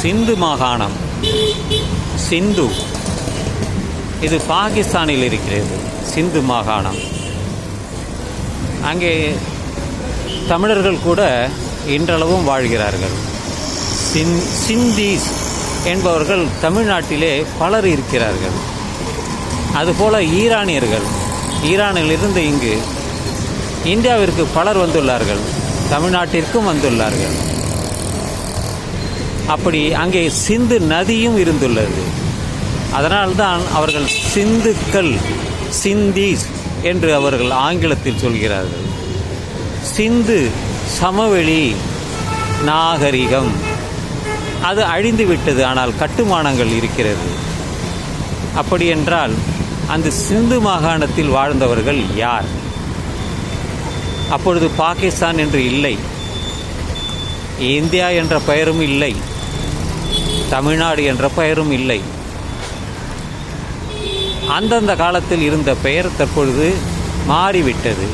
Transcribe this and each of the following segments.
சிந்து மாகாணம். சிந்து. இது பாகிஸ்தானில் இருக்கிறது. சிந்து மாகாணம். அங்கே தமிழர்கள் கூட இன்றளவும் வாழ்கிறார்கள். சின் சிந்தீஸ் என்பவர்கள் தமிழ்நாட்டிலே பலர் இருக்கிறார்கள். அதுபோல ஈரானியர்கள். ஈரானிலிருந்து இங்கு இந்தியாவிற்கு பலர் வந்துள்ளார்கள். தமிழ்நாட்டிற்கும் வந்துள்ளார்கள். அப்படி அங்கே சிந்து நதியும் இருந்துள்ளது. அதனால்தான் அவர்கள் சிந்துக்கள் சிந்தீஸ் என்று அவர்கள் ஆங்கிலத்தில் சொல்கிறார்கள். சிந்து சமவெளி நாகரிகம். அது அழிந்து விட்டது ஆனால் கட்டுமானங்கள் இருக்கிறது. அப்படி என்றால் அந்த சிந்து மாகாணத்தில் வாழ்ந்தவர்கள் யார்? அப்பொழுது பாகிஸ்தான் என்று இல்லை. இந்தியா என்ற பெயரும் இல்லை. தமிழ்நாடு என்ற பெயரும் இல்லை. அந்தந்த காலத்தில் இருந்த பெயர் தற்பொழுது மாறிவிட்டது.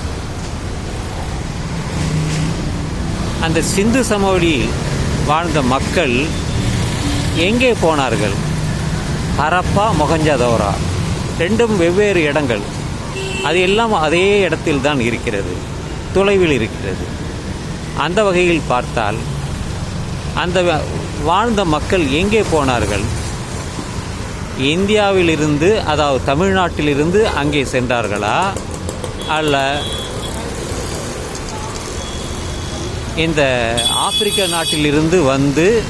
அந்த சிந்து சமவெளியில் வாழ்ந்த மக்கள் எங்கே போனார்கள்? ஹரப்பா மொகஞ்சதோரா. ரெண்டும் வெவ்வேறு இடங்கள். அது எல்லாம் அதே இடத்தில் தான் இருக்கிறது. தொலைவில் இருக்கிறது. அந்த வகையில் பார்த்தால் அந்த வாழ்ந்த மக்கள் எங்கே போனார்கள்? இந்தியாவிலிருந்து அதாவது தமிழ்நாட்டிலிருந்து அங்கே சென்றார்களா? அல்ல இந்த ஆப்பிரிக்க நாட்டிலிருந்து வந்து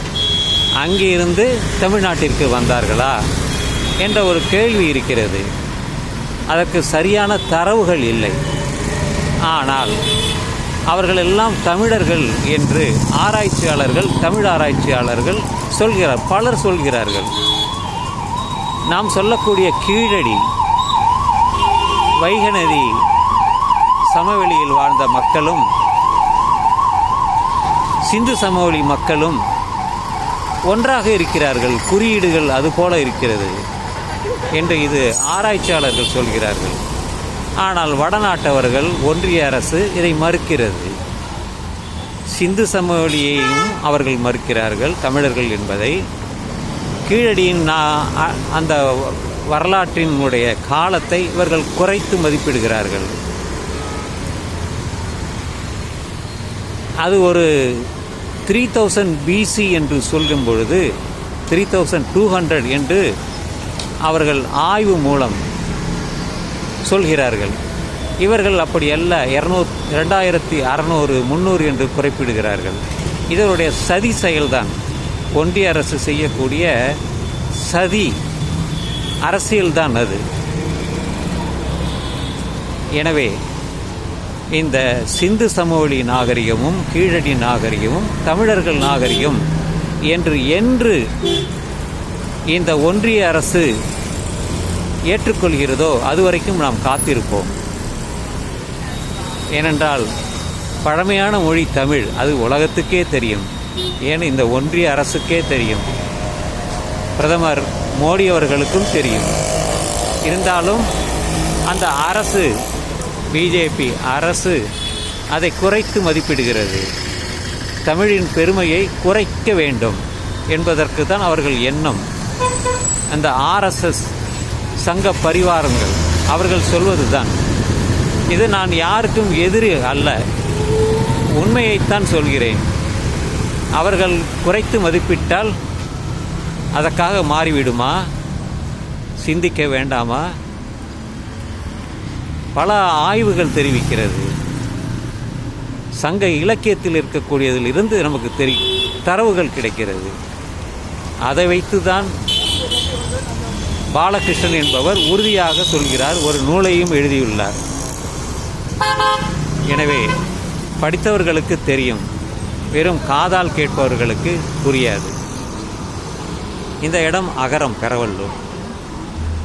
அங்கிருந்து தமிழ்நாட்டிற்கு வந்தார்களா? என்ற ஒரு கேள்வி இருக்கிறது. அதற்கு சரியான தரவுகள் இல்லை. ஆனால் அவர்கள் எல்லாம் தமிழர்கள் என்று ஆராய்ச்சியாளர்கள் தமிழ் ஆராய்ச்சியாளர்கள் சொல்கிறார் பலர் சொல்கிறார்கள். நாம் சொல்லக்கூடிய கீழடி வைகநதி சமவெளியில் வாழ்ந்த மக்களும் சிந்து சமவெளி மக்களும் ஒன்றாக இருக்கிறார்கள் குறியீடுகள் அதுபோல இருக்கிறது என்று இது ஆராய்ச்சியாளர்கள் சொல்கிறார்கள். ஆனால் வடநாட்டவர்கள் ஒன்றிய அரசு இதை மறுக்கிறது. சிந்து சமவெளியையும் அவர்கள் மறுக்கிறார்கள் தமிழர்கள் என்பதை. கீழடியின் அந்த வரலாற்றினுடைய காலத்தை இவர்கள் குறைத்து மதிப்பிடுகிறார்கள். அது ஒரு த்ரீ தௌசண்ட் பிசி என்று சொல்லும் பொழுது த்ரீ தௌசண்ட் டூ ஹண்ட்ரட் என்று அவர்கள் ஆய்வு மூலம் சொல்கிறார்கள். இவர்கள் அப்படி அல்ல இரநூறு ரெண்டாயிரத்தி அறநூறு முந்நூறு என்று குறிப்பிடுகிறார்கள். இதனுடைய சதி செயல்தான். ஒன்றிய அரசு செய்யக்கூடிய சதி அரசியல்தான் அது. எனவே இந்த சிந்து சமவெளி நாகரிகமும் கீழடி நாகரிகமும் தமிழர்கள் நாகரிகம் என்று என்று இந்த ஒன்றிய அரசு ஏற்றுக்கொள்கிறதோ அதுவரைக்கும் நாம் காத்திருப்போம். ஏனென்றால் பழமையான மொழி தமிழ் அது உலகத்துக்கே தெரியும். ஏன் இந்த ஒன்றிய அரசுக்கே தெரியும். பிரதமர் மோடி அவர்களுக்கும் தெரியும். இருந்தாலும் அந்த அரசு பிஜேபி அரசு அதை குறைத்து மதிப்பிடுகிறது. தமிழின் பெருமையை குறைக்க வேண்டும் என்பதற்கு தான் அவர்கள் எண்ணம். அந்த ஆர்எஸ்எஸ் சங்க பரிவாரங்கள். அவர்கள் சொல்வதுதான். இது நான் யாருக்கும் எதிரி அல்ல. உண்மையைத்தான் சொல்கிறேன். அவர்கள் குறைத்து மதிப்பிட்டால் அதற்காக மாறிவிடுமா? சிந்திக்க வேண்டாமா? பல ஆய்வுகள் தெரிவிக்கிறது. சங்க இலக்கியத்தில் இருக்கக்கூடியதில் இருந்து நமக்கு தெரி தரவுகள் கிடைக்கிறது. அதை வைத்து தான் பாலகிருஷ்ணன் என்பவர் உறுதியாக சொல்கிறார் ஒரு நூலையும் எழுதியுள்ளார். எனவே படித்தவர்களுக்கு தெரியும் வெறும் காதால் கேட்பவர்களுக்கு புரியாது. இந்த இடம் அகரம் பெரவல்லூர்.